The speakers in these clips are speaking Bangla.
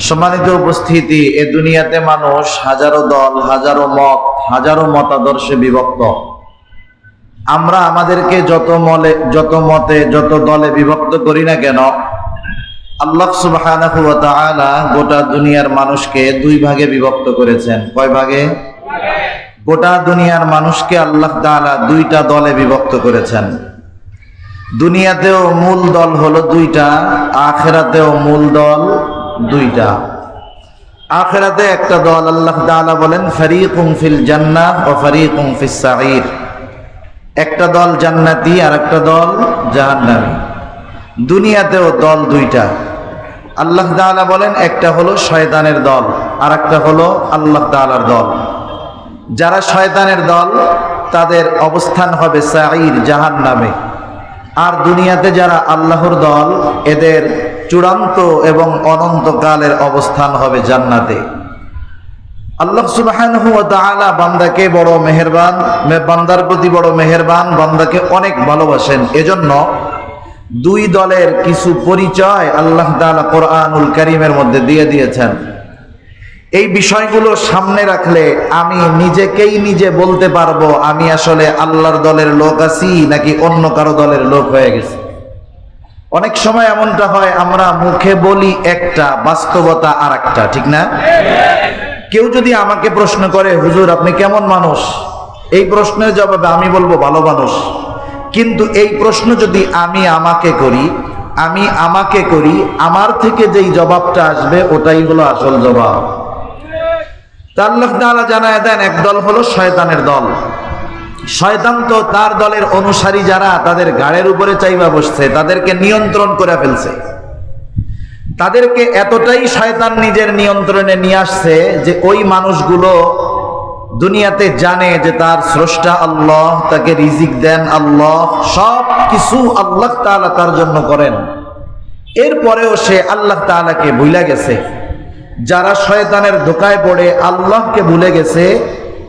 সম্মানিত উপস্থিতি, এ দুনিয়াতে মানুষ হাজারো দল, হাজারো মত, হাজারো মতাদর্শে বিভক্ত। আমরা আমাদেরকে যত মলে, যত মতে, যত দলে বিভক্ত করি না কেন, আল্লাহ ওয়া গোটা দুনিয়ার মানুষকে দুই ভাগে বিভক্ত করেছেন। কয় ভাগে? গোটা দুনিয়ার মানুষকে আল্লাহ তাআলা দুইটা দলে বিভক্ত করেছেন। দুনিয়াতেও মূল দল হলো দুইটা, আখেরাতেও মূল দল দুইটা। আখেরাতে একটা দল আল্লাহ তাআলা বলেন, ফারিকুম ফিল জান্নাহ ও ফারিকুম ফিস সাঈর একটা দল জান্নাতি আর একটা দল জাহান্নামী। দুনিয়াতেও দল দুইটা। আল্লাহ তাআলা বলেন, একটা হলো শয়তানের দল আর একটা হলো আল্লাহ তাআলার দল। যারা শয়তানের দল, তাদের অবস্থান হবে সাঈর জাহান্নামে। আর দুনিয়াতে যারা আল্লাহর দল, এদের চূড়ান্ত এবং অনন্তকালের অবস্থান হবে জান্নাতে। আল্লাহ বান্দাকে বড় বান্দার প্রতি বড় মেহেরবান, বান্দাকে অনেক ভালোবাসেন। এজন্য দুই দলের কিছু পরিচয় আল্লাহ তাআলা কোরআনুল কারীমের মধ্যে দিয়ে দিয়েছেন। এই বিষয়গুলো সামনে রাখলে আমি নিজেকেই নিজে বলতে পারব, আমি আসলে আল্লাহর দলের লোক আছি নাকি অন্য কারও দলের লোক হয়ে গেছি। অনেক সময় এমনটা হয়, আমরা মুখে বলি একটা, বাস্তবতা আর একটা ঠিক না? কেউ যদি আমাকে প্রশ্ন করে, হুজুর, আপনি কেমন মানুষ? এই প্রশ্নের জবাবে আমি বলব, ভালো মানুষ। কিন্তু এই প্রশ্ন যদি আমি আমাকে করি, আমি আমাকে করি, আমার থেকে যেই জবাবটা আসবে, ওটাই হলো আসল জবাব। তা আল্লাহ তাআলা জানায় দেন, একদল হলো শয়তানের দল। শয়তান তো তার দলের অনুসারী যারা, তাদের গাড়ের উপরে চাইবা বসছে, তাদেরকে নিয়ন্ত্রণ করে ফেলছে। তাদেরকে এতটাই শয়তান নিজের নিয়ন্ত্রণে নিয়ে আসছে যে ওই মানুষগুলো দুনিয়াতে জানে যে তার স্রষ্টা আল্লাহ, তাকে রিজিক দেন আল্লাহ, সব কিছু আল্লাহ তাআলা তার জন্য করেন। এরপরেও সে আল্লাহ তাআলাকে ভুলে গেছে। যারা শয়তানের ধোকায় পড়ে, আল্লাহকে ভুলে গেছে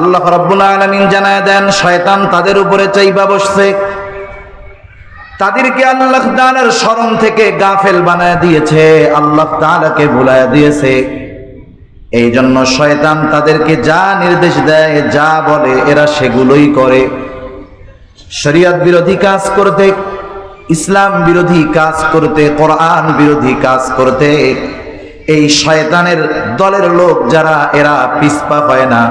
আল্লাহ রাব্বুল আলামিন জানায় দেন, শয়তান তাদের উপরে চাইবা বসছে। তাদেরকে আল্লাহ তাআলার স্মরণ থেকে গাফেল বানায় দিয়েছে, আল্লাহ তাআলাকে ভুলায় দিয়েছে। এই জন্য শয়তান তাদেরকে যা নির্দেশ দেয়, যা বলে, এরা সেগুলোই করে। শরিয়ত বিরোধী কাজ করতে, ইসলাম বিরোধী কাজ করতে, কোরআন বিরোধী কাজ করতে, এই শয়তানের দলের লোক যারা, এরা পিসপা হয় না।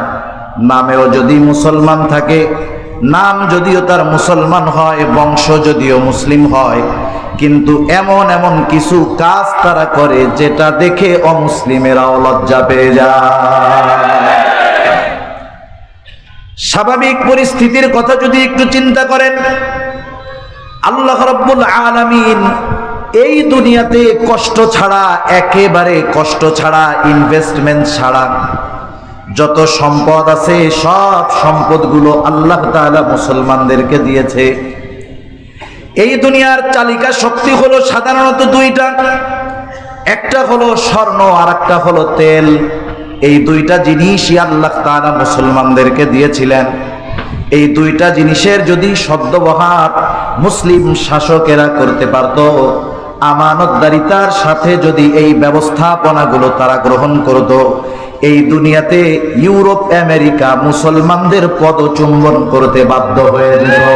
নামেও যদি মুসলমান থাকে, নাম যদিও তার মুসলমান হয়, বংশ যদিও মুসলিম হয়, কিন্তু এমন এমন কিছু কাজ তারা করে যেটা দেখে অমুসলিমেরাও লজ্জা পেয়ে যায়। স্বাভাবিক পরিস্থিতির কথা যদি একটু চিন্তা করেন, আল্লাহ রব্বুল আলামিন এই দুনিয়াতে কষ্ট ছাড়া, একেবারে কষ্ট ছাড়া ইনভেস্টমেন্ট ছাড়া যত সম্পদ আছে, সব সম্পদগুলো আল্লাহ তাআলা মুসলমানদেরকে দিয়েছে। এই দুনিয়ার চালিকা শক্তি হলো সাধারণত দুইটা। একটা হলো স্বর্ণ আর একটা হলো তেল। এই দুইটা জিনিসই আল্লাহ তাআলা মুসলমানদেরকে দিয়েছিলেন। এই দুইটা জিনিসের যদি সদ্যবহার মুসলিম শাসকেরা করতে পারত, আমানতদারিতার সাথে যদি এই ব্যবস্থাপনাগুলো তারা গ্রহণ করত এই দুনিয়াতে ইউরোপ, আমেরিকা মুসলমানদের পদচুম্বন করতে বাধ্য হয়ে যেত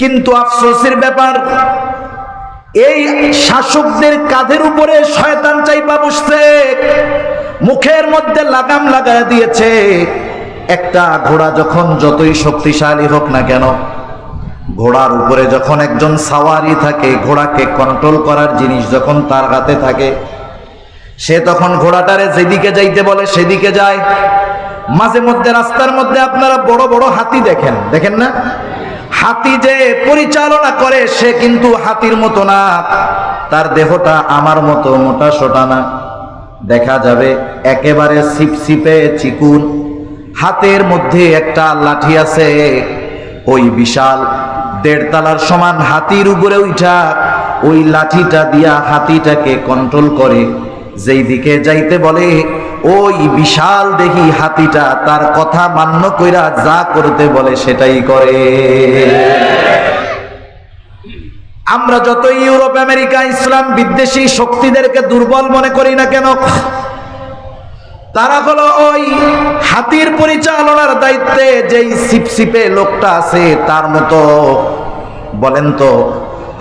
কিন্তু আফসোসের ব্যাপার, এই শাসকদের কাঁধের উপরে শয়তান চাইপা বসছে, মুখের মধ্যে লাগাম লাগায় দিয়েছে। একটা ঘোড়া যখন যতই শক্তিশালী হোক না কেন, ঘোড়ার উপরে যখন একজন সাওয়ারি থাকে, ঘোড়াকে কন্ট্রোল করার জিনিস যখন তার হাতে থাকে সে তখন ঘোড়াটারে যেদিকে যাইতে বলে সেদিকে যায়। মাঝে মধ্যে রাস্তার মধ্যে আপনারা বড় বড় হাতি দেখেন। দেখেন না? হাতি যে পরিচালনা করে, সে কিন্তু হাতির মতো না। তার দেহটা আমার মতো, মোটা সোটা না। দেখা যাবে একেবারে সিপসিপে চিকুন। হাতের মধ্যে একটা লাঠি আছে। ওই বিশাল দেড়তলার সমান হাতির উপরে উঠা। ওই লাঠিটা দিয়া হাতিটাকে কন্ট্রোল করে। যেই দিকে যাইতে বলে, ওই বিশাল দেখি হাতিটা তার কথা মান্য কইরা যা করতে বলে সেটাই করে। আমরা যত ইউরোপ, আমেরিকা, ইসলাম, বিদ্বেষী শক্তিদেরকে দুর্বল মনে করি না কেন, তারা হলো ওই হাতির পরিচালনার দায়িত্বে যেই সিপসিপে লোকটা আছে, তার মতো বলেন তো,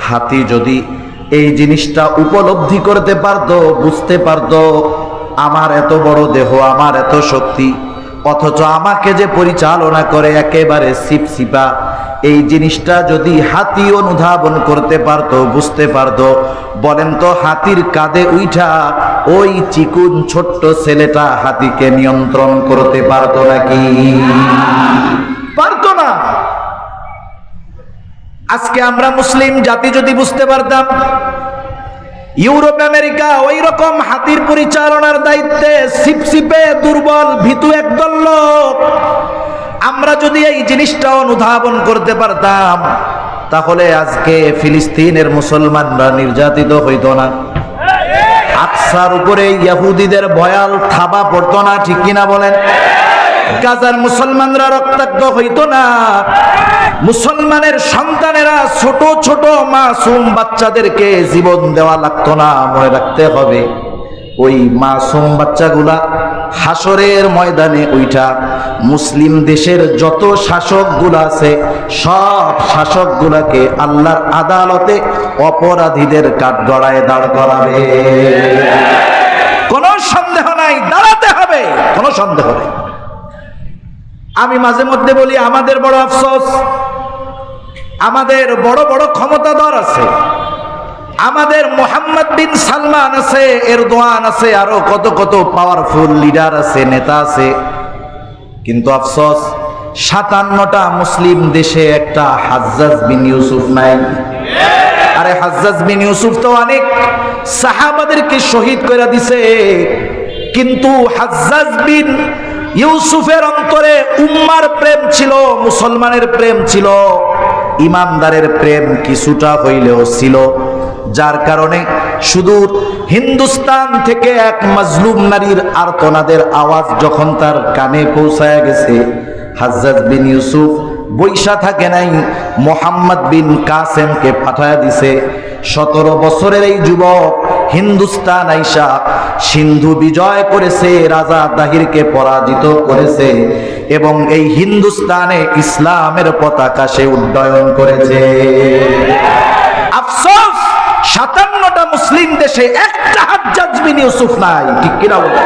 হাতি যদি এই জিনিসটা উপলব্ধি করতে পারতো, বুঝতে পারতো, আমার এত বড় দেহ, আমার এত শক্তি, অথচ আমাকে যে পরিচালনা করে একেবারে সিপসিপা, এই জিনিসটা যদি হাতি অনুধাবন করতে পারতো, বুঝতে পারতো। বলেন তো, হাতির কাঁধে উইঠা ওই চিকুন ছোট্ট ছেলেটা হাতিকে নিয়ন্ত্রণ করতে পারতো নাকি পারতো না আজকে আমরা মুসলিম জাতি যদি বুঝতে পারতাম, ইউরোপ, আমেরিকা ওই রকম হাতির পরিচালনার দায়িত্বে সিপসিপে দুর্বল, ভীতু একদল লোক, আমরা যদি এই জিনিসটা অনুধাবন করতে পারতাম, তাহলে আজকে ফিলিস্তিনের মুসলমানরা নির্যাতিত হইত না। আকসার উপরে ইয়াহুদিদের ভয়াল থাবা পড়তো না, ঠিক কিনা বলেন? গাজার মুসলমানরা রক্তাক্ত হইতো না। মুসলমানের সন্তানেরা ছোট ছোট মাসুম বাচ্চাদেরকে জীবন দেওয়া লাগতো না, মনে রাখতে হবে। ওই মাসুম বাচ্চাগুলা হাসরের ময়দানে ওইটা মুসলিম দেশের যত শাসকগুলা আছে, সব শাসকগুলাকে আল্লাহর আদালতে অপরাধীদের কাঠগড়ায় দাঁড় করাবে। কোনো সন্দেহ নাই, দাঁড়াতে হবে, কোনো সন্দেহ নেই। আমি মাঝে মধ্যে বলি, আমাদের বড় আফসোস, আমাদের বড় বড় ক্ষমতাধর আছে, আমাদের মোহাম্মদ বিন সালমান আছে, এরদোয়ান আছে, আরও কত কত পাওয়ারফুল লিডার আছে, নেতা আছে। কিন্তু আফসোস, সাতান্নটা মুসলিম দেশে একটা হাজ্জাজ বিন ইউসুফ নাই। আরে হাজ্জাজ বিন ইউসুফ তো অনেক সাহাবাদেরকে শহীদ করে দিছে, কিন্তু হাজ্জাজ বিন ইউসুফের অন্তরে উম্মার প্রেম ছিল, মুসলমানের প্রেম ছিল। ইমানদারের প্রেম কিছুটা হইলেও ছিল। যার কারণে সুদূর হিন্দুস্তান থেকে এক মাজলুম নারীর আর্তনাদের আওয়াজ যখন তার কানে পৌঁছায় গেছে, হাজ্জাজ বিন ইউসুফ বৈশা থাকে নাই, মোহাম্মদ বিন কাসেমকে পাঠায় দিছে। সতেরো বছরের এই যুবক হিন্দুস্তান আইসা সিন্ধু বিজয় করেছে, রাজা দাহিরকে পরাজিত করেছে এবং এই হিন্দুস্তানে ইসলামের পতাকা সে উড্ডয়ন করেছে। আফসোস! সাতান্নটা মুসলিম দেশে একটা হাজ্জাজ বিন ইউসুফ নাই, ঠিক কিনা বলো?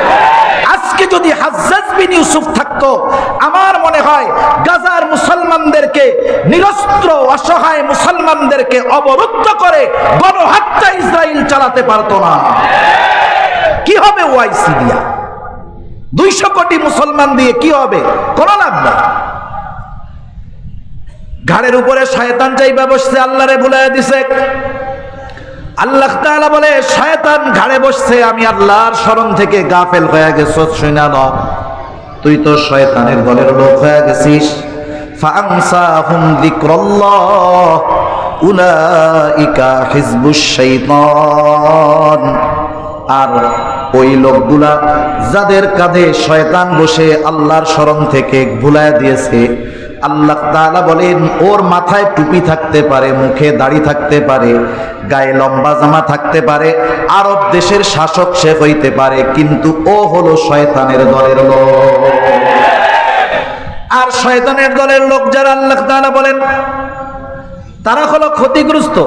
আজকে যদি হাজ্জাজ বিন ইউসুফ থাকতো, আমার মনে হয় গাজার মুসলমানদেরকে নিরস্ত্র, অসহায় মুসলমানদেরকে অবরুদ্ধ করে গণহত্যা ইসরায়েল চালাতে পারতো না। কি হবে ওয়াইসি দিয়া? দুইশো কোটি মুসলমান দিয়ে কি হবে? কোনো লাভ নাই। ঘাড়ের উপরে শয়তান চাইবা বসছে দিছে। আল্লাহ বলে, শয়তান ঘাড়ে বসছে, আমি আল্লাহর স্মরণ থেকে গাফেল হয়ে শুনা ন তুই তো শয়তানের দলের লোক হয়ে গেছিস। আর ওই লোকগুলা যাদের কাঁধে শয়তান বসে আল্লাহর স্মরণ থেকে ভুলায় দিয়েছে, আল্লাহ তাআলা বলেন, ওর মাথায় টুপি থাকতে পারে, মুখে দাড়ি থাকতে পারে, গায়ে লম্বা জামা থাকতে পারে, আরব দেশের শাসক সে হইতে পারে, কিন্তু ও হলো শয়তানের দলের লোক। আর শয়তানের দলের লোক যারা, আল্লাহ তাআলা বলেন, তারা হলো ক্ষতিগ্রস্ত।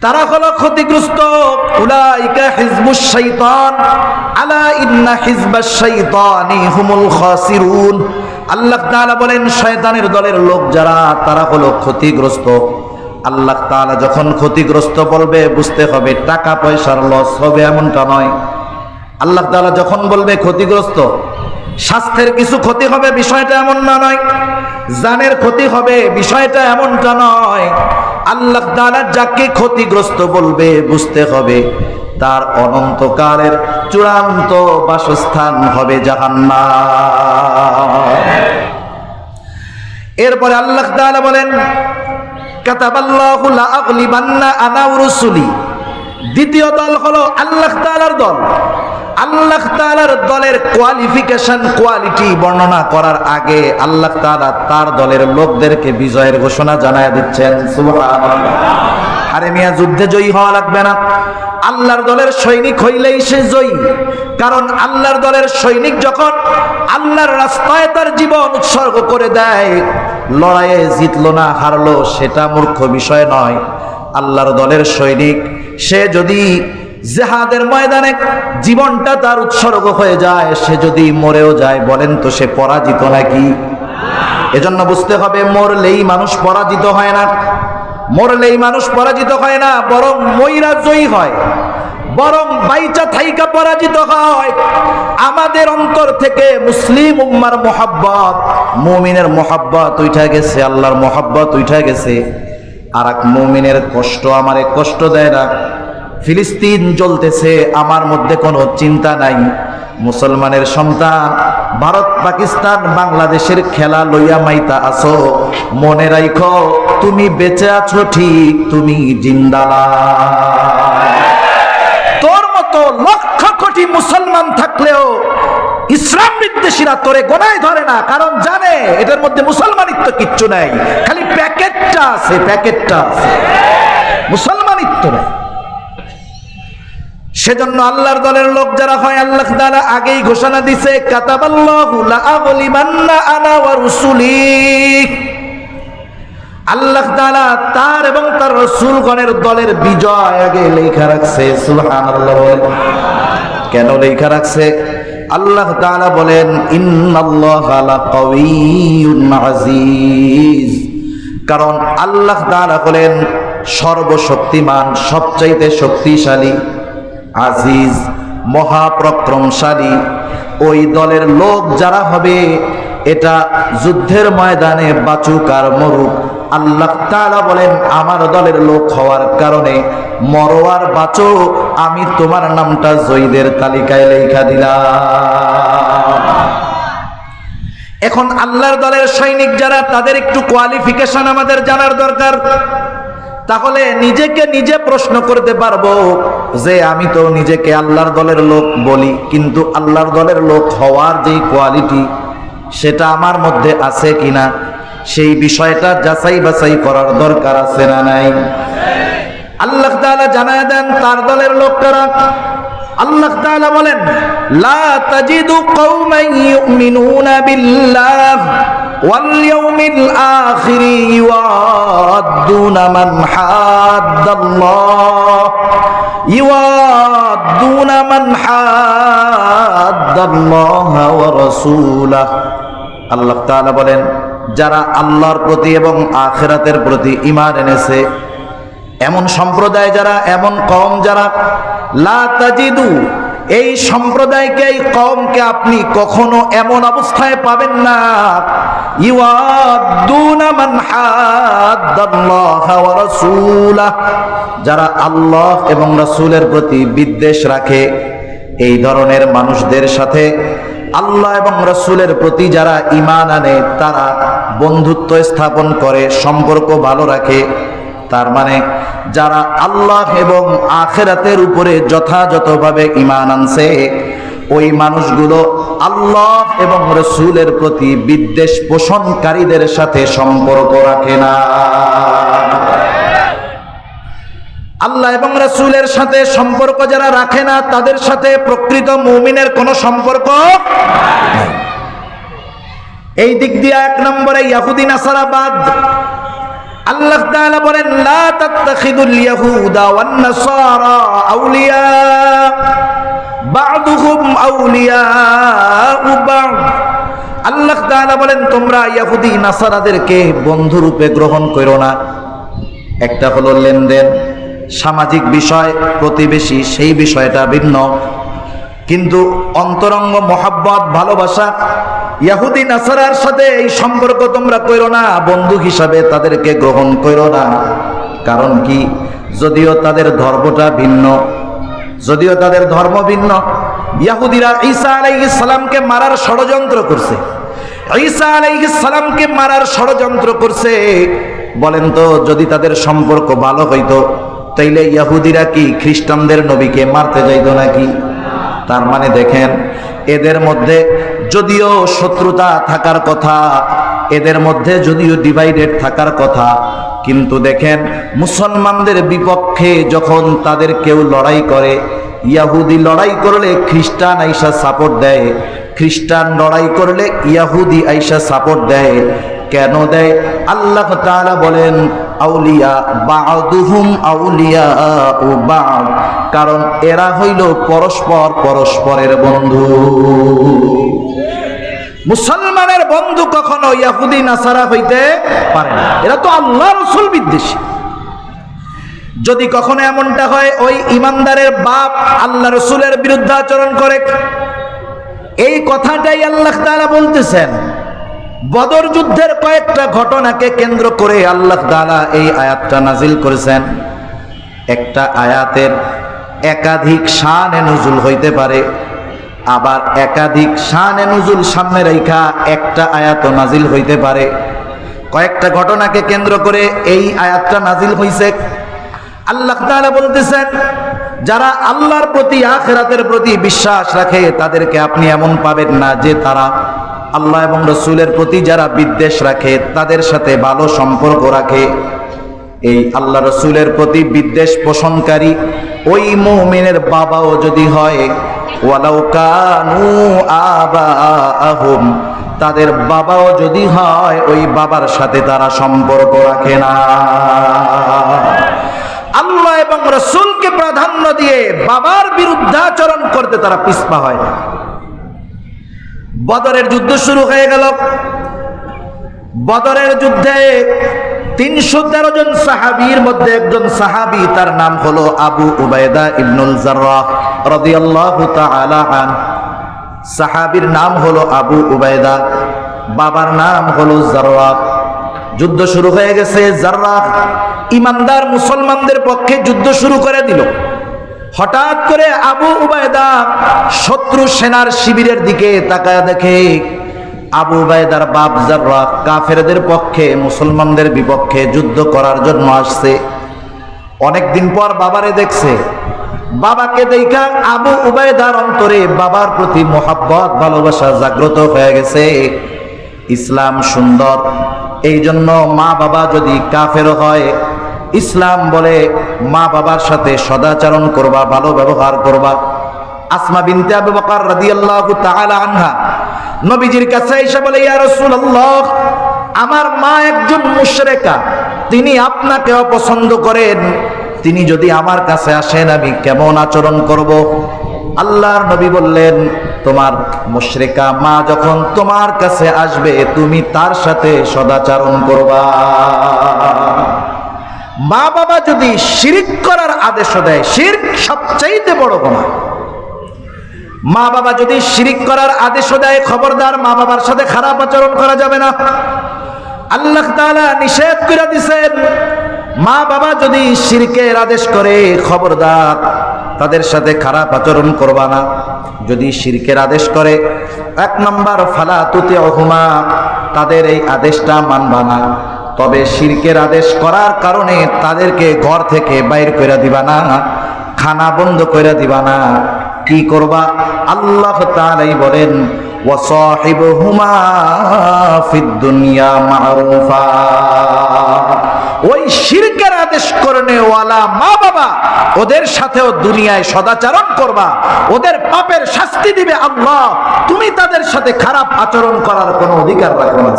তারা হলো ক্ষতিগ্রস্ত। উলাইকা হিজবুশ শাইতান। আলা ইন্না হিজবাশ শাইতানি হুমুল খাসিরুন। আল্লাহ তাআলা বলেন, শয়তানের দলের লোক যারা, তারা হলো ক্ষতিগ্রস্ত। আল্লাহ তাআলা যখন ক্ষতিগ্রস্ত বলবে, বুঝতে হবে টাকা পয়সার লস হবে এমনটা নয়। আল্লাহ তাআলা যখন বলবে ক্ষতিগ্রস্ত, স্বাস্থ্যের কিছু ক্ষতি হবে বিষয়টা এমন না নয়। জানের ক্ষতি হবে, বিষয়টা এমনটা নয়। আল্লাহ তাআলা যাকে ক্ষতিগ্রস্ত বলবে, বুঝতে হবে তার অনন্তকালের চূড়ান্ত বাসস্থান হবে জাহান্নাম। এরপরে আল্লাহ তাআলা বলেন, কাতাবাল্লাহু লা আগলিবান্না আনা ওয়া রুসুলি দ্বিতীয় দল হলো আল্লাহ তাআলার দল। আল্লাহ তালার দলের কোয়ালিফিকেশন কোয়ালিটি বর্ণনা করার আগে আল্লাহ তাআলা তার দলের লোকদেরকে বিজয়ের ঘোষণা জানায় দিচ্ছেন। আরে মিয়া, যুদ্ধে জয়ী হওয়া লাগবে না। আল্লাহর দলের সৈনিক হইলেই সে জয়ী। কারণ আল্লাহর দলের সৈনিক যখন আল্লাহর রাস্তায় তার জীবন উৎসর্গ করে দেয়, লড়াইয়ে জিতলো না, হারলো, সেটা মূর্খ বিষয় নয়। আল্লাহর দলের সৈনিক, সে যদি জেহাদের ময়দানে জীবনটা তার উৎসর্গ হয়ে যায়, সে যদি মরেও যায়, বলেন তো সে পরাজিত নাকি? এজন্য বুঝতে হবে, মরলেই মানুষ পরাজিত হয় না। মরলেই মানুষ পরাজিত হয় না, বরং ময়রা জয়ী হয়। বরং বাইচা থাইকা পরাজিত হয়। আমাদের অন্তর থেকে মুসলিম উম্মার মোহাব্বত, মুমিনের মোহাব্বত উঠা গেছে, আল্লাহর মোহাব্বত উঠা গেছে। আর এক মুমিনের কষ্ট আমারে কষ্ট দেয় না। ফিলিস্তিন জ্বলতেছে, আমার মধ্যে কোনো চিন্তা নাই। মুসলমানের সন্তান, ভারত, পাকিস্তান, বাংলাদেশের খেলা লইয়া মাইতা আছো। মনে রাইখো, তুমি বেঁচে আছো ঠিক, তুমি জিন্দালা তোর মতো লক্ষ কোটি মুসলমান থাকলেও ইসলাম বিদ্বেষীরা তোরে গোনায় ধরে না, কারণ জানে এটার মধ্যে মুসলমানিত্ব কিচ্ছু নাই। খালি প্যাকেটটা আছে প্যাকেটটা আছে। মুসলমানিত্ব নাই। সেজন্য আল্লাহর দলের লোক যারা হয়, আল্লাহ তাআলা আগেই ঘোষণা দিছে আল্লাহ তাআলা তার এবং তার রাসূলগণের দলের বিজয় আগে লেখা রাখছে কেন লেখা রাখছে? আল্লাহ তাআলা বলেন আজিজ কারণ আল্লাহ তাআলা বলেন, সর্বশক্তিমান, সবচাইতে শক্তিশালী আজিজ মহাপ্রক্রমশালী ওই দলের লোক যারা হবে, এটা যুদ্ধের ময়দানে বাচুক আর মরুক। আল্লাহ তাআলা বলেন, আমার দলের লোক হওয়ার কারণে মরোয়ার বাঁচো, আমি তোমার নামটা জয়ীদের তালিকায় লেখা দিলাম। এখন আল্লাহর দলের সৈনিক যারা, তাদের একটু কোয়ালিফিকেশন আমাদের জানার দরকার। তাহলে নিজেকে নিজে প্রশ্ন করতে পারব যে আমি তো নিজেকে আল্লাহর দলের লোক বলি, কিন্তু আল্লাহর দলের লোক হওয়ার যে কোয়ালিটি সেটা আমার মধ্যে আছে কিনা, সেই বিষয়টা যাচাই বাছাই করার দরকার আছে না নাই? আল্লাহ তাআলা জানায় দেন, তার দলের লোক আল্লাহ তাআলা বলেন, লা তাজিদু কওমান ইউমিনুনা বিল্লাহ। ওয়াল ইয়াউমিল আখির ইওয়াদুনা মান হাদ্দাল্লাহ। ইওয়াদুনা মান হাদ্দাল্লাহ ওয়া রাসূলাহ। আল্লাহ তাআলা বলেন, যারা আল্লাহর প্রতি এবং আখিরাতের প্রতি ঈমান এনেছে, এমন সম্প্রদায় যারা, এমন কম যারা, লা এই সম্প্রদায়কে, এই কমকে আপনি কখনো এমন অবস্থায় পাবেন না। যারা আল্লাহ এবং রাসূলের প্রতি বিদ্বেষ রাখে, এই ধরনের মানুষদের সাথে আল্লাহ এবং রসুলের প্রতি যারা ইমান আনে, তারা বন্ধুত্ব স্থাপন করে, সম্পর্ক ভালো রাখে। তার মানে যারা আল্লাহ এবং আখেরাতের উপরে যথাযথভাবে ইমান আনছে, ওই মানুষগুলো আল্লাহ এবং রসুলের প্রতি বিদ্বেষ পোষণকারীদের সাথে সম্পর্ক রাখে না। আল্লাহ এবং রসুলের সাথে সম্পর্ক যারা রাখে না, তাদের সাথে প্রকৃত মুমিনের কোনো সম্পর্ক এই দিক দিয়ে এক নম্বরে ইয়াহুদি, নাসারাবাদ আল্লাহ তাআলা বলেন, লা তাত্তাখিদুল ইয়াহুদা ওয়ান নাসারা আউলিয়া। বা'দুহুম আউলিয়া বা'দ। আল্লাহ তাআলা বলেন, তোমরা ইয়াহুদি, নাসারাদেরকে বন্ধু রূপে গ্রহণ করো না। একটা হলো লেনদেন, সামাজিক বিষয়, প্রতিবেশী, সেই বিষয়টা ভিন্ন। কিন্তু অন্তরঙ্গ মহাব্বত, ভালোবাসা ইয়াহুদি নাসারার সাথে এই সম্পর্ক তোমরা করো না, বন্ধু হিসাবে তাদেরকে গ্রহণ করো না। কারণ কি? যদিও তাদের ধর্মটা ভিন্ন, যদিও তাদের ধর্ম ভিন্ন, ইয়াহুদিরা ঈসা আলাইহিস সালামকে মারার ষড়যন্ত্র করছে। ঈসা আলাইহিস সালামকে মারার ষড়যন্ত্র করছে। বলেন তো, যদি তাদের সম্পর্ক ভালো হইতো, তাইলে ইয়াহুদিরা কি খ্রিস্টানদের নবীকে মারতে যাইতো নাকি? তার মানে দেখেন, এদের মধ্যে যদিও শত্রুতা থাকার কথা, এদের মধ্যে যদিও ডিভাইডেড থাকার কথা, কিন্তু দেখেন, মুসলমানদের বিপক্ষে যখন তাদের কেউ লড়াই করে, ইয়াহুদি লড়াই করলে খ্রিস্টান আইসা সাপোর্ট দেয়, খ্রিস্টান লড়াই করলে ইয়াহুদি আইসা সাপোর্ট দেয়। কেন দেয়? আল্লাহ তাআলা বলেন আউলিয়া আউলিয়া কারণ এরা হইল পরস্পর পরস্পরের বন্ধু। মুসলমানের বন্ধু কখনো ইয়াহুদি, নাসারা হইতে পারে না। এরা তো আল্লাহ রসুল বিদ্বেষী। যদি কখনো এমনটা হয়, ওই ইমানদারের বাপ আল্লাহ রসুলের বিরুদ্ধে আচরণ করে। এই কথাটাই আল্লাহ তাআলা বলতেছেন। বদর যুদ্ধের কয়েকটা ঘটনাকে কেন্দ্র করে আল্লাহ তাআলা এই আয়াতটা নাজিল করেছেন। একটা আয়াতের একাধিক শানে নজুল হইতে পারে, আবার একাধিক শানে নজুল সামনে রেখা একটা আয়াত নাজিল হইতে পারে। কয়েকটা ঘটনাকে কেন্দ্র করে এই আয়াতটা নাজিল হইছে। আল্লাহ তাআলা বলতেছেন, যারা আল্লাহর প্রতি, আখেরাতের প্রতি বিশ্বাস রাখে, তাদেরকে আপনি এমন পাবেন না যে তারা আল্লাহ এবং রসুলের প্রতি যারা বিদ্বেষ রাখে, তাদের সাথে ভালো সম্পর্ক রাখে। এই আল্লাহ রসুলের প্রতি বিদ্বেষ পোষণকারী ওই মুমিনের বাবাও যদি হয়, ওয়ালাউ কানু তাদের বাবাও যদি হয়, ওই বাবার সাথে তারা সম্পর্ক রাখে না। আল্লাহ এবং রসুলকে প্রাধান্য দিয়ে বাবার বিরুদ্ধাচরণ করতে তারা পিস্পা হয় না। বদরের যুদ্ধ শুরু হয়ে গেল। বদরের যুদ্ধে তিনশো তেরো জন সাহাবির মধ্যে একজন সাহাবি, তার নাম হলো আবু উবায়দা ইবনুল আন। সাহাবির নাম হলো আবু উবায়দা, বাবার নাম হলো জার্রাহ যুদ্ধ শুরু হয়ে গেছে জার্রাহ ইমানদার মুসলমানদের পক্ষে যুদ্ধ শুরু করে দিল। হঠাৎ করে আবু উবায়দা শত্রু সেনার শিবিরের দিকে তাকায় দেখে, আবু উবায়দার বাপ জাররা কাফেরদের পক্ষে, মুসলমানদের বিপক্ষে যুদ্ধ করার জন্য আসছে। অনেকদিন পর বাবারে দেখছে। বাবাকে দেখা আবু উবায়দার অন্তরে বাবার প্রতি মোহাব্বত, ভালোবাসা জাগ্রত হয়ে গেছে। ইসলাম সুন্দর। এই জন্য মা বাবা যদি কাফের হয় ইসলাম বলে মা বাবার সাথে সদাচরণ করবা, ভালো ব্যবহার করবা। আসমা বিনতে আবু বকর রাদিয়াল্লাহু তাআলা আনহা নবীজির কাছে এসে বলে, ইয়া রাসূলুল্লাহ, আমার মা একজন মুশরিকা, তিনি আপনাকে অপছন্দ করেন। তিনি যদি আমার কাছে আসেন, আমি কেমন আচরণ করব? আল্লাহর নবী বললেন, তোমার মুশরিকা মা যখন তোমার কাছে আসবে, তুমি তার সাথে সদাচরণ করবা। মা বাবা যদি শিরিক করার আদেশ দেয়, শিরক সবচাইতে বড় গুনাহ। মা বাবা যদি শিরিক করার আদেশ দেয়, খবরদার মা বাবার সাথে খারাপ আচরণ করা যাবে না। আল্লাহ তাআলা নিষেধ করে দিছেন, মা বাবা যদি শিরকের আদেশ করে, খবরদার তাদের সাথে খারাপ আচরণ করবা না। যদি শিরকের আদেশ করে, এক নম্বর, ফালা তুতে অহুমা তাদের এই আদেশটা মানবা না। তবে শিরকের আদেশ করার কারণে তাদেরকে ঘর থেকে বাইর করে দিবা না, খানা বন্ধ করে দিবা না। কি করবা? আল্লাহ তাআলাই বলেন ওয়াসাহিবহুমা ফিদ দুনিয়া মারুফা। ওই শিরকের আদেশ করনে মা বাবা ওদের সাথেও দুনিয়ায় সদাচরণ করবা। ওদের পাপের শাস্তি দিবে আল্লাহ। তুমি তাদের সাথে খারাপ আচরণ করার কোনো অধিকার রাখো না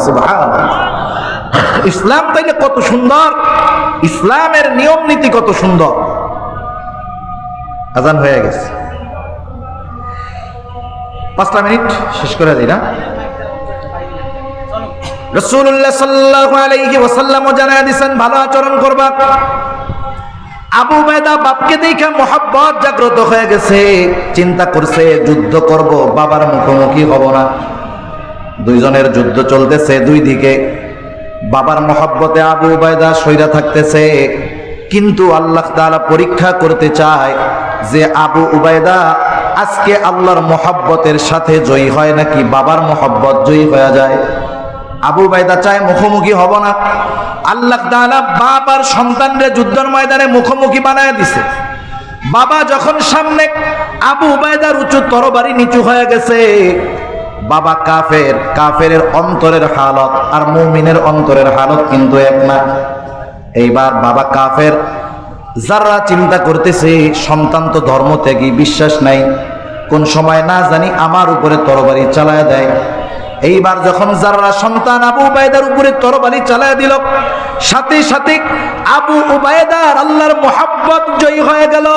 ইসলাম তাইলে কত সুন্দর? ইসলামের নিয়ম নীতি কত সুন্দর? আজান হয়ে গেছে। পাঁচটা মিনিট শেষ করে দিই না? ভালো আচরণ আবু বাপকে দেখে জাগ্রত হয়ে গেছে। চিন্তা করছে, যুদ্ধ করব, বাবার মুখোমুখি হব না। দুইজনের যুদ্ধ চলতেছে দুই দিকে। বাবার মহাব্বতে আবু উবায়দা সৈরা থাকতেছে। কিন্তু আল্লাহ তাআলা পরীক্ষা করতে চায় যে আবু উবায়দা আজকে আল্লাহর মোহাব্বতের সাথে জয়ী হয় নাকি বাবার মোহাব্বত জয়ী হয়ে যায়? আবু বাইদা চায় মুখোমুখি হব না। আল্লাহ তাআলা বাপ আর সন্তানরে যুদ্ধের ময়দানে মুখোমুখি বানায় দিছে। বাবা যখন সামনে আবু উবায়দার উঁচু তরবারি নিচু হয়ে গেছে বাবা কাফের কাফের অন্তরের হালত আর মুমিনের অন্তরের হালত কিন্তু এক না। এইবার বাবা কাফের যারা চিন্তা করতেছে, সন্তান তো ধর্ম থেকে বিশ্বাস নাই, কোন সময় না জানি আমার উপরে তরবারি চালায় দেয়। এইবার যখন যারা সন্তান আবু উবায়দার উপরে তরবারি চালায় দিল, সাথে সাথে আবু উবায়দার আল্লাহর মোহাব্বত জয়ী হয়ে গেল,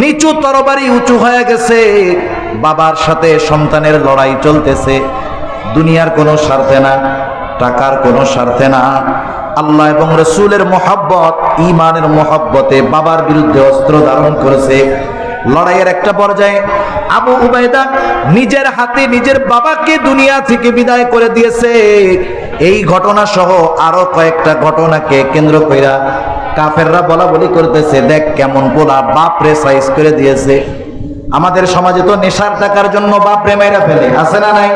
নিচু তরবারি উঁচু হয়ে গেছে। বাবার সাথে সন্তানের লড়াই চলতেছে। দুনিয়ার কোনো স্বার্থে না, টাকার কোনো স্বার্থে না। আল্লাহ এবং রসুলের মোহাব্বত ইমানের মোহাব্বতে বাবার বিরুদ্ধে অস্ত্র ধারণ করেছে। লড়াইয়ের একটা পর্যায়ে আবু উবায়দা নিজের হাতে নিজের বাবাকে দুনিয়া থেকে বিদায় করে দিয়েছে। এই ঘটনা সহ আরও কয়েকটা ঘটনাকে কেন্দ্র কইরা কাফেররা বলা বলি করতেছে, দেখ কেমন পোলা বাপ রে সাইজ করে দিয়েছে। আমাদের সমাজে তো নেশার টাকার জন্য বাপ প্রেমেরা ফেলে, আছে না নাই?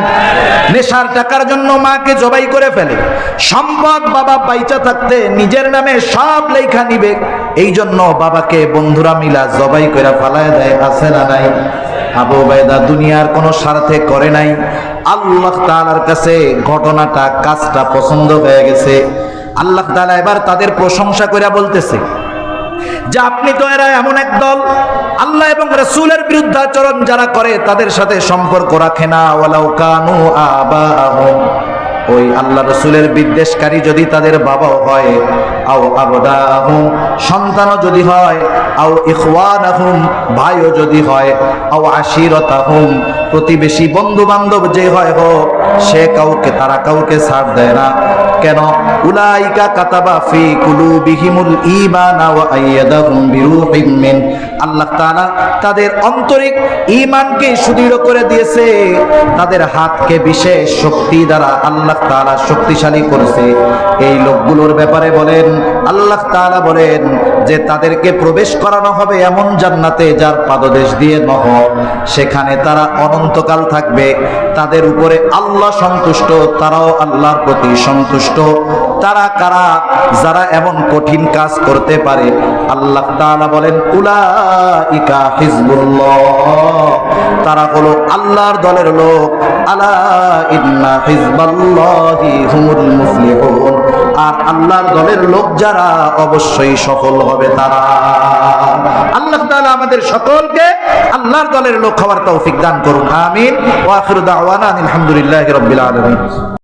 নেশার টাকার জন্য মাকে জবাই করে ফেলে। সম্পদ বাবা পাইচা থাকতে নিজের নামে সব লেখা নিবে এই জন্য বাবাকে বন্ধুরা মিলা জবাই করে ফালায় দেয়, আছে না নাই? আবু বাইদা দুনিয়ার কোনো স্বার্থে করে নাই। আল্লাহ তালার কাছে ঘটনাটা, কাজটা পছন্দ হয়ে গেছে। আল্লাহ তাআলা এবার তাদের প্রশংসা করে বলতেছে যে আপনি তো এরা এমন এক দল, আল্লাহ এবং রসুলের বিরুদ্ধাচরণ যারা করে, তাদের সাথে সম্পর্ক রাখে না। ওয়ালাউ কানু আবাহুম ওই আল্লাহ রসুলের বিদ্বেষকারী যদি তাদের বাবাও হয়, আও আবদাহুম। সন্তানও যদি হয়, আও ইখওয়ানাহুম। ভাইও যদি হয়, আও আশিরতাহুম। প্রতিবেশী বন্ধু বান্ধব যে হয় হোক, সে কাউকে, তারা কাউকে ছাড় দেয় না। কেন? উলাইকা কাতাবা ফি কুলুবিহিমুল ঈমানা ওয়া আইয়াদাহুম বিরূহিম মিন। আল্লাহ তাআলা তাদের আন্তরিক ঈমানকে সুদৃঢ় করে দিয়েছে। তাদের হাতকে বিশেষ শক্তি দ্বারা আল্লাহ তাআলা শক্তিশালী করেছে। এই লোকগুলোর ব্যাপারে বলেন আল্লাহ তারা বলেন যে তাদেরকে প্রবেশ করানো হবে এমন জান্নাতে যার পাদদেশ দিয়ে নহ। সেখানে তারা অনন্তকাল থাকবে। তাদের উপরে আল্লাহ সন্তুষ্ট, তারাও আল্লাহর প্রতি সন্তুষ্ট। তারা কারা? যারা এমন কঠিন কাজ করতে পারে, আল্লাহ তাআলা বলেন, উলাইকা হিজবুল্লাহ। তারা হলো আল্লাহর দলের লোক। আলা ইন্না হিজবাল্লাহি হুমুল মুফলিহুন। আর আল্লাহর দলের লোক যারা, অবশ্যই সফল হবে তারা। আল্লাহ তাআলা আমাদের সকলকে আল্লাহর দলের লোক হওয়ার তৌফিক দান করুন। আমিন। ওয়া আখিরু দাওয়ানা আলহামদুলিল্লাহি রাব্বিল আলামিন।